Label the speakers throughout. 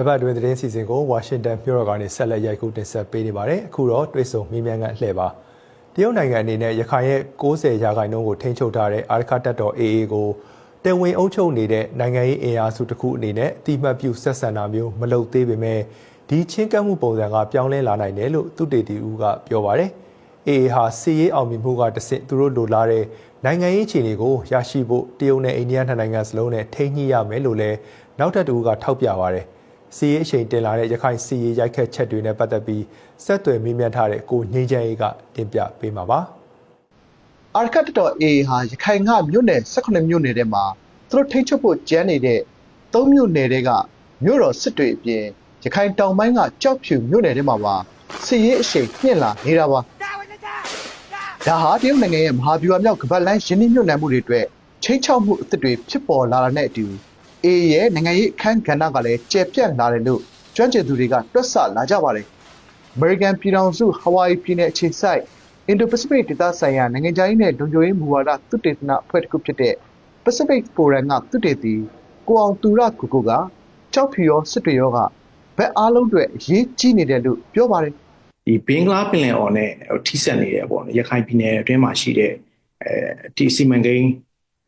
Speaker 1: တပတ်တွင်သတင်းစီစဉ်ကိုဝါရှင်တန်မြို့တော်ကနေဆက်လက်ရိုက်ကူးတင်ဆက်ပေးနေပါတယ်အခုတော့တွဲဆုံမင်းမြန်ကန်လှည့်ပါတရုတ်နိုင်ငံအနေနဲ့ရခိုင်ရဲ့60ရာခိုင်နှုန်းကိုထိန်းချုပ်ထားတဲ့အာရခတပ်တော် AA ကိုတဝင်အုပ်ချုပ်နေတဲ့နိုင်ငံရေးအင်အားစုတစ်ခုအနေနဲ့အတိမတ်ပြုဆက်ဆံတာမျိုးမလုပ်သေးပေမဲ့ဒီချင်းကပ်မှုပုံစံကပြောင်းလဲလာနိုင်တယ်လို့သူတေတီဦးကပြောပါတယ် AA ဟာစီရေးအောင်မြင်မှုကတဆင့်သူတို့လိုလားတဲ့နိုင်ငံရေးအခြေအနေကိုရရှိဖို့တရုတ်နဲ့အိန္ဒိယနှစ်နိုင်ငံစလုံးနဲ့ထိန်းညှိရမယ်လို့လည်းနောက်ထပ်တူကထောက်ပြပါရတယ်။ စီရေးအချိန်တင်လာတဲ့ရခိုင်စီရေးရိုက်ခတ်ချက်တွေနဲ့ပတ်သက်ပြီးဆက်သွယ်မေးမြန်းထားတဲ့ကိုငင်းချမ်းရေးကတင်ပြပေးမှာပါ။
Speaker 2: အာရခတ်တော် AA ဟာရခိုင်ကမြို့နယ်18မြို့နယ်ထဲမှာသူတို့ထိန်းချုပ်ဖို့ကြမ်းနေတဲ့၃မြို့နယ်တွေကမြို့တော်စစ်တွေအပြင်ရခိုင်တောင်ပိုင်းကကြောက်ဖြူမြို့နယ်ထဲမှာပါစစ်ရေးအရှိန်မြင့်လာနေတာပါဒါဟာတရုတ်နိုင်ငံရဲ့မဟာဗျူဟာမြောက်ကပတ်လန်းရင်းနှီးမြှုပ်နှံမှုတွေအတွက်ချိန်ချောက်မှုအသစ်တွေဖြစ်ပေါ်လာတာနဲ့အတူ AA ရဲ့နိုင်ငံရေးအခမ်းကဏ္ဍကလည်းကျယ်ပြန့်လာတယ်လို့ကျွမ်းကျင်သူတွေကတွက်ဆလာကြပါတယ်။ American ပြည်ထောင်စုဟဝိုင်ပြည်နယ်အခြေစိုက် Indo-Pacific ဒေသဆိုင်ရာနိုင်ငံခြားရေးနဲ့လုံခြုံရေးမူဝါဒသုတေသနအဖွဲ့တစ်ခုဖြစ်တဲ့ Pacific Forum ကသုတေသီကိုအောင်သူရကိုကိုကကြောက်ဖြူရောစစ်တွေရောကဘက်အားလုံးအတွက်အရေးကြီးနေတယ်လို့ပြောပါတယ်
Speaker 3: ဒီဘင်္ဂလားပင်လယ်အော်နဲ့ထိစပ်နေတယ်ပေါ့နော်ရခိုင်ပြည်နယ်အတွင်းမှာရှိတဲ့အဲဒီစီမံကိန်း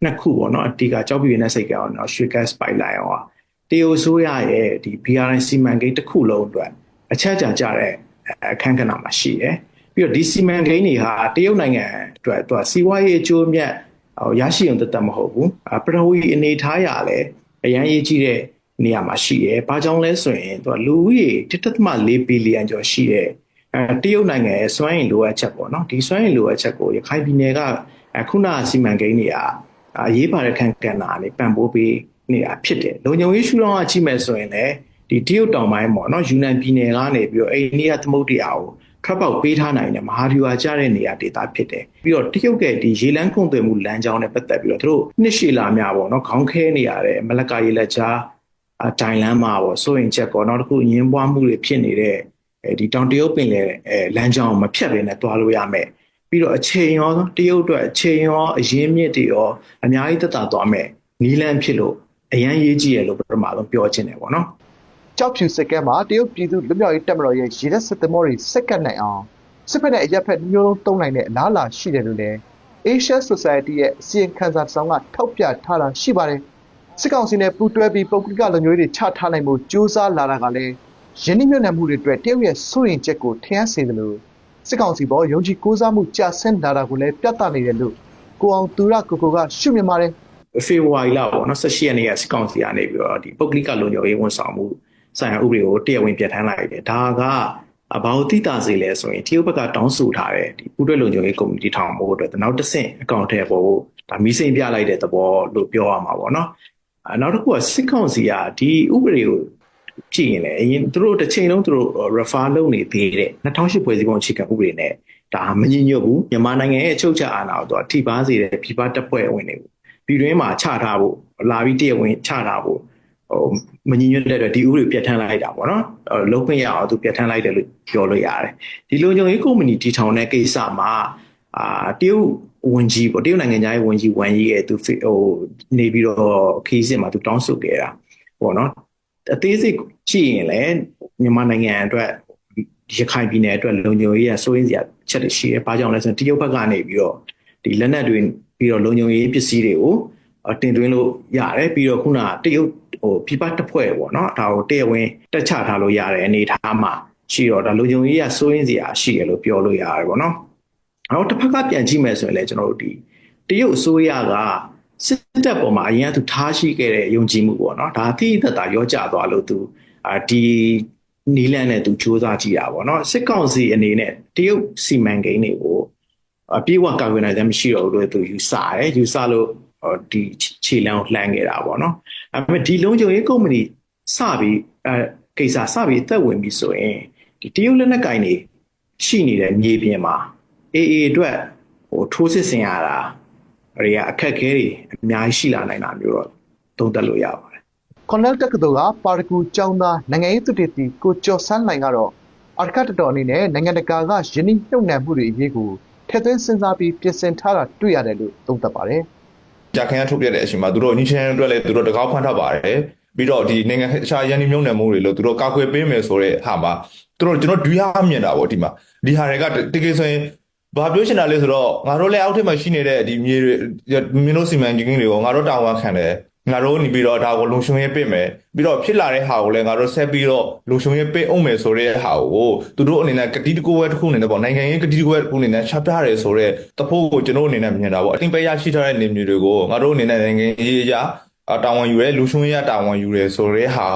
Speaker 3: နှစ်ခုပေါ့နော်အတီးကကြောက်ပြည့်နဲ့စိတ်ကောင်းနော်ရွှေ gas pipeline ဟောတရုတ်ဆိုရရဲ့ဒီ BRI စီမံကိန်းတစ်ခုလုံးအတွက်အချက်အချာကြတဲ့အခန်းကဏ္ဍမှာရှိတယ်ပြီးတော့ဒီစီမံကိန်းတွေဟာတရုတ်နိုင်ငံအတွက်သူကစီးပွားရေးအကျိုးအမြတ်ဟိုရရှိအောင်တသက်မဟုတ်ဘူးပထဝီအနေထားရလဲအရန်ရေးကြီးတဲ့နေရာမှာရှိတယ်။ဘာကြောင့်လဲဆိုရင်သူကလူဦးရေ1.4ဘီလီယံကျော်ရှိတဲ့အဲတရုတ်နိုင်ငံရဲ့စွမ်းအင်လိုအပ်ချက်ပေါ့နော်ဒီစွမ်းအင်လိုအပ်ချက်ကိုရခိုင်ပြည်နယ်ကခုနစီမံကိန်းတွေက အရေးပါတဲ့ခံကဏ္ဍနဲ့ပံ့ပိုးပေးနေတာဖြစ်တယ်လုံခြုံရေးရှုထောင့်ကကြည့်မယ်ဆိုရင်လည်းဒီတရုတ်တောင်ပိုင်းပေါ့နော်ယူနန်ပြည်နယ်ကနေပြီးတော့အိန္ဒိယသမုဒ္ဒရာကိုထွက်ပေါက်ပေးထားနိုင်တဲ့မဟာဗျူဟာကျတဲ့နေရာဒေသဖြစ်တယ်ပြီးတော့တရုတ်ကဒီရေလန်းကုန်သွယ်မှုလမ်းကြောင်းနဲ့ပတ်သက်ပြီးတော့သူတို့နှစ်ရှည်လာများပေါ့နော်ခေါင်းခဲနေရတဲ့မလကာရေလက်ကြားအတိုင်လန်းမှာပေါ့စိုးရင်ချက်ကောနောက်တစ်ခုအငင်းပွားမှုတွေဖြစ်နေတဲ့အဲဒီတောင်တရုတ်ပင်လယ်အဲလမ်းကြောင်းမဖြတ်ဘဲနဲ့တွားလို့ရမယ် ပြီးတော့အချိန်ရောတရုတ်အတွက်အချိန်ရောအရင်းမြစ်တွေရောအများကြီးသက်သာသွားမယ်နီလန်းဖြစ်လို့အရန်ရေးကြည့်ရလို့ပထမဆုံးပြောချင်တယ်ပေါ့နော်
Speaker 2: ကြောက်ဖြူစစ်ကဲမှာတရုတ်ပြည်သူလူမျိုးရေးတပ်မတော်ရဲ့ရေတပ်စစ်သမောတွေစက်ကပ်နိုင်အောင်စစ်ဖက်နဲ့အရက်ဖက်မျိုးလုံးတုံးနိုင်တဲ့အလားအလာရှိတယ်လို့လည်း Asia Society ရဲ့အစီရင်ခံစာတစ်စောင်ကထောက်ပြထားတာရှိပါတယ်စစ်ကောင်စီနဲ့ပူးတွဲပြီးပုဂ္ဂလိကလုံခြုံရေးတွေချထားနိုင်မှုစ조사လာတာကလည်းယင်းနှိမ့်ညံ့မှုတွေအတွက်တရုတ်ရဲ့စိုးရင်ချက်ကိုထင်ဟစေတယ်လို့ စစ်ကောင်စီပေါ်ယုံကြည်ကိုးစားမှုကြာဆင်းလာတာကိုလည်းပြသနေတယ်လို့ကိုအောင်သူရကိုကိုကရှုမြင်ပါတယ်
Speaker 3: ဖေဖော်ဝါရီလပေါ့နော်18ရက်နေ့ကစစ်ကောင်စီကနေပြီးတော့ဒီပုဂ္ဂလိကလုံခြုံရေးဝန်ဆောင်မှုဆိုင်ရာဥပဒေကိုတရားဝင်ပြဋ္ဌာန်းလိုက်တယ်ဒါကဘာလို့တိတာစေလဲဆိုရင်တရုတ်ဘက်ကတောင်းဆိုထားတဲ့ဒီပူးတွဲလုံခြုံရေးကော်မတီထောင်ဖို့အတွက်နောက်တစ်ဆင့်အကောင့်ထဲပေါ်ဖို့ဒါမီးစိမ့်ပြလိုက်တဲ့သဘောလို့ပြောရမှာပေါ့နော်အနောက်တစ်ခုကစစ်ကောင်စီကဒီဥပဒေကို ကြည့်ရင်လည်းအရင်သူတို့တစ်ချိန်လုံးသူတို့ refer လုပ်နေသေးတဲ့2008ဖွဲ့စည်းပုံအခြေခံဥပဒေနဲ့ဒါမညီညွတ်ဘူးမြန်မာနိုင်ငံရဲ့အချုပ်အခြာအာဏာကိုတော့ထိပါစေတဲ့ပြည်ပတပ်ဖွဲ့ဝင်တွေကိုပြည်တွင်းမှာချထားဖို့လာပြီးတရားဝင်ချထားဖို့ဟိုမညီညွတ်တဲ့အတွက်ဒီဥပဒေပြဋ္ဌာန်းလိုက်တာပေါ့နော်လုံးခွင့်ရအောင်သူပြဋ္ဌာန်းလိုက်တယ်လို့ပြောလို့ရတယ်ဒီလုံခြုံရေးကုမ္ပဏီတည်ထောင်တဲ့ကိစ္စမှာအာတရုတ်ဝန်ကြီးပေါ့တရုတ်နိုင်ငံသားရဲ့ဝန်ကြီးဝန်ကြီးရဲ့သူဟိုနေပြီးတော့ခီးစစ်မှာသူတောင်းဆိုခဲ့တာပေါ့နော် အသေးစိတ်ကြည့်ရင်လည်းမြန်မာနိုင်ငံအတွက်ရခိုင်ပြည်နယ်အတွက်လုံခြုံရေးရစိုးရင်းစရာချက်တွေရှိတယ်။ဘာကြောင့်လဲဆိုရင်တရုတ်ဘက်ကနေပြီးတော့ဒီလက်နက်တွေပြီးတော့လုံခြုံရေးပစ္စည်းတွေကိုတင်သွင်းလို့ရတယ်ပြီးတော့ခုနတရုတ်ဟိုပြပတစ်ဖွဲ့ပေါ့နော်ဒါကိုတရားဝင်တက်ချထားလို့ရတဲ့အနေအထားမှာရှိတော့ဒါလုံခြုံရေးရစိုးရင်းစရာရှိတယ်လို့ပြောလို့ရတယ်ပေါ့နော်။နောက်တစ်ဖက်ကပြန်ကြည့်မယ်ဆိုရင်လည်းကျွန်တော်တို့ဒီတရုတ်အစိုးရက စစ်တပ်ပေါ်မှာအရင်ကသူထားရှိခဲ့တဲ့ယုံကြည်မှုပေါ့နော်ဒါအတိအသက်သာရောကြသွားလို့သူအာဒီနီလန်နဲ့သူစူးစမ်းကြည့်တာပေါ့နော်စစ်ကောင်စီအနေနဲ့တရုတ်စီမံကိန်းတွေကိုအပြေးဝကာကွယ်နိုင်တယ်မရှိတော့ဘူးလို့သူယူဆတယ်ယူဆလို့ဒီခြေလမ်းကိုလှမ်းခဲ့တာပေါ့နော်အဲပေမဲ့ဒီလုံးချုံရေးကုမ္ပဏီစပြီးအဲကိစ္စစပြီးအသက်ဝင်ပြီဆိုရင်ဒီတရုတ်လက်နက်ကင်တွေရှိနေတဲ့မြေပြင်မှာအေအေအတွက်ဟိုထိုးစစ်ဆင်ရတာ တွေကအခက်ခဲတွေအများကြီးရှိလာနိုင်တာမျိုးတော့သုံးသပ်လို့ရပါတယ်
Speaker 2: ကွန်နယ်တက္ကသိုလ်ကပါရဂူကျောင်းသားနိုင်ငံရေးသူတေသီကိုကျော်ဆန်းနိုင်ကတော့အာရကတတော်အနေနဲ့နိုင်ငံတကာကယင်းနှိမ့်ညှုပ်နှံမှုတွေအရေးကိုထည့်သွင်းစဉ်းစားပြီးပြင်ဆင်ထားတာတွေ့ရတယ်လို့သုံးသပ်ပါတယ်
Speaker 4: ကြာခန်းထုတ်ပြတဲ့အချိန်မှာသူတို့ညှင်းချင်းအတွက်လည်းသူတို့တကောက်ဖွင့်ထားပါတယ်ပြီးတော့ဒီနိုင်ငံခြားရန်ဒီမြုံနယ်မှုတွေလို့သူတို့ကာကွယ်ပေးမယ်ဆိုတဲ့ဟာမှာသူတို့ကျွန်တော်ဒွိဟာမြင်တာပေါ့ဒီမှာဒီဟာတွေကတကယ်ဆိုရင် ဘာပြောချင်တာလဲဆိုတော့ငါတို့လည်းအောက်ထစ်မှာရှိနေတဲ့ဒီမြေတွေမင်းတို့စီမံကိန်းတွေကိုငါတို့တာဝန်ခံတယ်ငါတို့နေပြီးတော့ဒါကိုလုံရှုံရေးပေးမယ်ပြီးတော့ဖြစ်လာတဲ့ဟာကိုလည်းငါတို့ဆက်ပြီးတော့လုံရှုံရေးပေးအောင်မယ်ဆိုတဲ့ဟာကိုသူတို့အနေနဲ့ကတိတကူဝဲတစ်ခုအနေနဲ့ပေါ့နိုင်ငံရေးကတိတကူဝဲတစ်ခုအနေနဲ့ချပြရဲဆိုတဲ့တဖို့ကိုကျွန်တော်အနေနဲ့မြင်တာပေါ့အတင်ပေးရရှိထားတဲ့နေမျိုးတွေကိုငါတို့အနေနဲ့နိုင်ငံရေးအရာတာဝန်ယူရဲလုံရှုံရေးရတာဝန်ယူရဲဆိုတဲ့ဟာ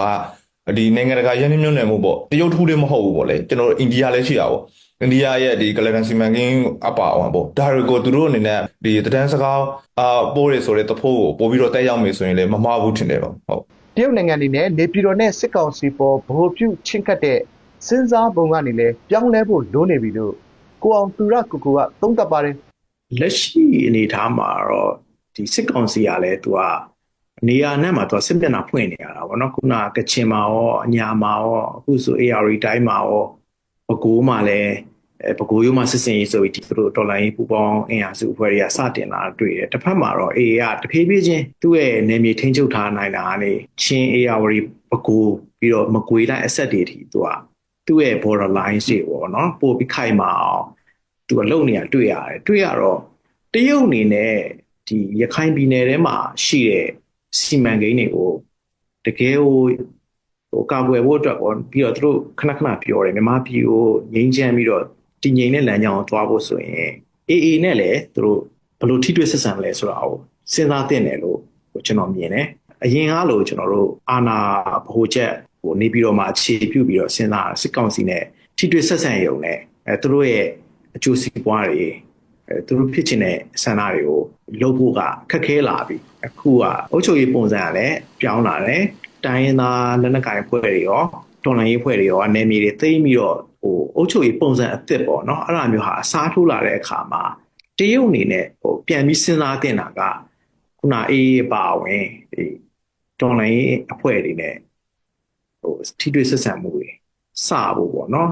Speaker 4: ကဒီနိုင်ငံတကာရင်းနှီးမြှုပ်နှံမှုပေါ့တရုတ်ထူးလေးမဟုတ်ဘူးပေါ့လေကျွန်တော်အိန္ဒိယလည်းရှိတာပေါ့ အိန္ဒိယရဲ့ဒီကလန်စီမန်ကင်းအပါအောင်ပေါ့ဒါတွေကိုသူတို့အနေနဲ့ဒီတန်းစကားအာပိုးရဆိုတဲ့တဖို့ကိုပို့ပြီးတော့တက်ရောက်မယ်ဆိုရင်လည်းမမှားဘူးထင်တယ်ပေါ့ဟုတ်
Speaker 2: တရုတ်နိုင်ငံအနေနဲ့နေပြည်တော်နဲ့စစ်ကောင်စီပေါ်ဗဟိုပြုချင်းကပ်တဲ့စဉ်းစားပုံကနေလဲပြောင်းလဲဖို့လိုနေပြီလို့ကိုအောင်သူရကိုကိုကသုံးသပ်ပါတယ်
Speaker 3: လက်ရှိအနေအထားမှာတော့ဒီစစ်ကောင်စီကလည်းသူကနေရာနဲ့မှာသူကစစ်မျက်နှာဖွင့်နေရတာဗောနော်ခုနကချင်မှာရောအညာမှာရောအခုဆို AR တိုင်းမှာရောဘကိုးမှာလည်း အဲဘကိုးရိုးမှာစစ်စင်ရေးဆိုပြီးဒီသူတို့ဒေါ်လာရေးပူပေါင်းအင်အားစုအဖွဲ့တွေကစတင်လာတွေ့တယ်တစ်ဖက်မှာတော့ AA ကတဖြည်းဖြည်းချင်းသူ့ရဲ့နေမြေထိန်းချုပ်ထားနိုင်တာကနေချင်း AR ဘကိုးပြီးတော့မကွေတိုင်းအဆက်တွေအထိသူကသူ့ရဲ့ border line တွေပေါ့နော်ပို့ပြီးခိုင်မာအောင်သူကလုံနေရတွေ့ရတယ်တွေ့ရတော့တရုတ်အနေနဲ့ဒီရခိုင်ပြည်နယ်ထဲမှာရှိတဲ့စီမံကိန်းတွေကိုတကယ်ဟိုဟိုကာကွယ်ဖို့အတွက်ပေါ့ပြီးတော့သူတို့ခဏခဏပြောတယ်မြန်မာပြည်ကိုငြိမ်းချမ်းပြီးတော့ တည်ငြိမ်တဲ့လမ်းကြောင်းကိုသွားဖို့ဆိုရင် AA နဲ့လည်းသူတို့ဘယ်လိုထိတွေ့ဆက်ဆံလဲဆိုတာကိုစဉ်းစားသင့်တယ်လို့ကျွန်တော်မြင်တယ်အရင်ကလို့ကျွန်တော်တို့အာနာဗဟိုချက်ဟိုနေပြီးတော့မှအခြေပြုပြီးတော့စဉ်းစားစစ်ကောင်စီနဲ့ထိတွေ့ဆက်ဆံရုံနဲ့အဲသူတို့ရဲ့အကျိုးစီးပွားတွေအဲသူတို့ဖြစ်ချင်တဲ့ဆန္ဒတွေကိုလုပ်ဖို့ကခက်ခဲလာပြီအခုကအုပ်ချုပ်ရေးပုံစံကလည်းပြောင်းလာတယ်တိုင်းရင်းသားလက်နက်ကိုင်ဖွဲ့တွေရော တော်လှန်ရေးဖွဲ့တွေရောအနေမြေတွေသိမ့်ပြီးတော့ဟိုအုပ်ချုပ်ရေးပုံစံအသစ်ပေါ့နော်အဲ့လိုမျိုးဟာအစားထိုးလာတဲ့အခါမှာတရုတ်အနေနဲ့ဟိုပြန်ပြီးစဉ်းစားတင်တာကခုနအေးပါဝင်ဒီတော်လှန်ရေးအဖွဲ့တွေနဲ့ဟိုထိတွေ့ဆက်ဆံမှုတွေစဖို့ပေါ့နော်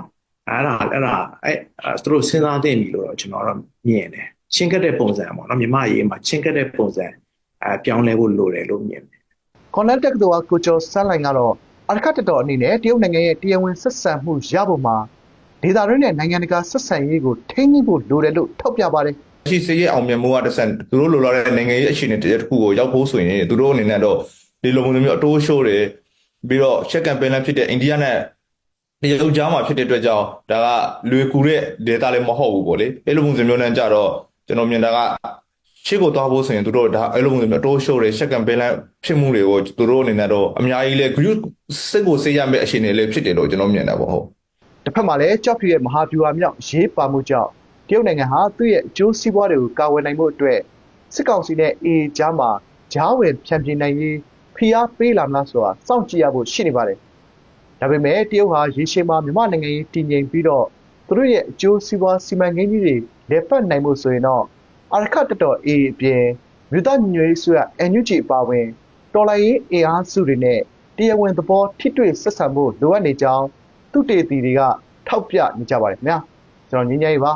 Speaker 3: အဲ့ဒါအဲ့ဒါအဲ့အဲ့သူတို့စဉ်းစားသင့်ပြီလို့တော့ကျွန်တော်တော့မြင်တယ်ချင်းကက်တဲ့ပုံစံပေါ့နော်မြမရေးမှာချင်းကက်တဲ့ပုံစံအဲပြောင်းလဲဖို့လိုတယ်လို့မြင်တယ်
Speaker 2: ကွန်နက်တက်ကတော်ကိုကျော်ဆန်းလိုင်ကတော့ အရခတ်တတော်အနေနဲ့တရုတ်နိုင်ငံရဲ့တရားဝင်ဆက်ဆံမှုရဖို့မှာဒေသတွင်းနဲ့နိုင်ငံတကာဆက်ဆံရေးကိုထိန်းညှိဖို့လိုတယ်လို့ထောက်ပြပါတယ်
Speaker 4: ရှိစေရအောင်မြင်မှုကတစ်ဆင့်သူတို့လိုလာတဲ့နိုင်ငံရေးအခြေအနေတစ်ခုကိုရောက်ဖို့ဆိုရင်သူတို့အနေနဲ့တော့ဒီလိုမျိုးမျိုးအတိုးရှိုးတယ်ပြီးတော့ချက်ကမ်ပိန်းလည်းဖြစ်တဲ့အိန္ဒိယနဲ့တရုတ်ကြားမှာဖြစ်တဲ့အတွက်ကြောင့်ဒါကလွေကူတဲ့ data လည်းမဟုတ်ဘူးပေါ့လေအဲ့လိုမျိုးမျိုးနဲ့ကြတော့ကျွန်တော်မြင်တာက ရှေ့ကိုသွားဖို့ဆိုရင်သူတို့ဒါအဲ့လိုမျိုးမျိုးအတိုးရှိုးတယ်ချက်ကမ်ပိန်းလည်းဖြစ်မှုတွေကိုသူတို့အနေနဲ့တော့အများကြီးလဲ group စစ်ကိုစေးရမယ့်အခြေအနေလေးဖြစ်တယ်လို့ကျွန်တော်မြင်တာပေါ့ဟုတ်
Speaker 2: တစ်ဖက်မှာလည်းကြောက်ဖြူရဲ့မဟာဗျူဟာမြောက်ရေးပါမှုကြောင့်တရုတ်နိုင်ငံဟာသူ့ရဲ့အကျိုးစီးပွားတွေကိုကာဝယ်နိုင်မှုအတွက်စစ်ကောင်စီနဲ့အေကြားမှာဂျားဝင်ဖြန့်ပြနိုင်ရေးဖိအားပေးလာမလားဆိုတာစောင့်ကြည့်ရဖို့ရှိနေပါတယ်။ဒါပေမဲ့တရုတ်ဟာရေရှည်မှာမြန်မာနိုင်ငံရေးတည်ငြိမ်ပြီးတော့သူတို့ရဲ့အကျိုးစီးပွားစီမံကိန်းကြီးတွေလက်ပတ်နိုင်မှုဆိုရင်တော့ အာရခတ်တတော်အေအပြင်မြို့သားညွေရေးဆိုရ NUG အပါအဝင်တော်လိုင်းရေးအင်အားစုတွေနဲ့တရားဝင်သဘောထိတွေ့ဆက်ဆံဖို့လိုအပ်နေကြောင်းသူတေတီတွေကထောက်ပြနေကြပါတယ်ခင်ဗျာကျွန်တော်ငင်းငယ်ရေးပါ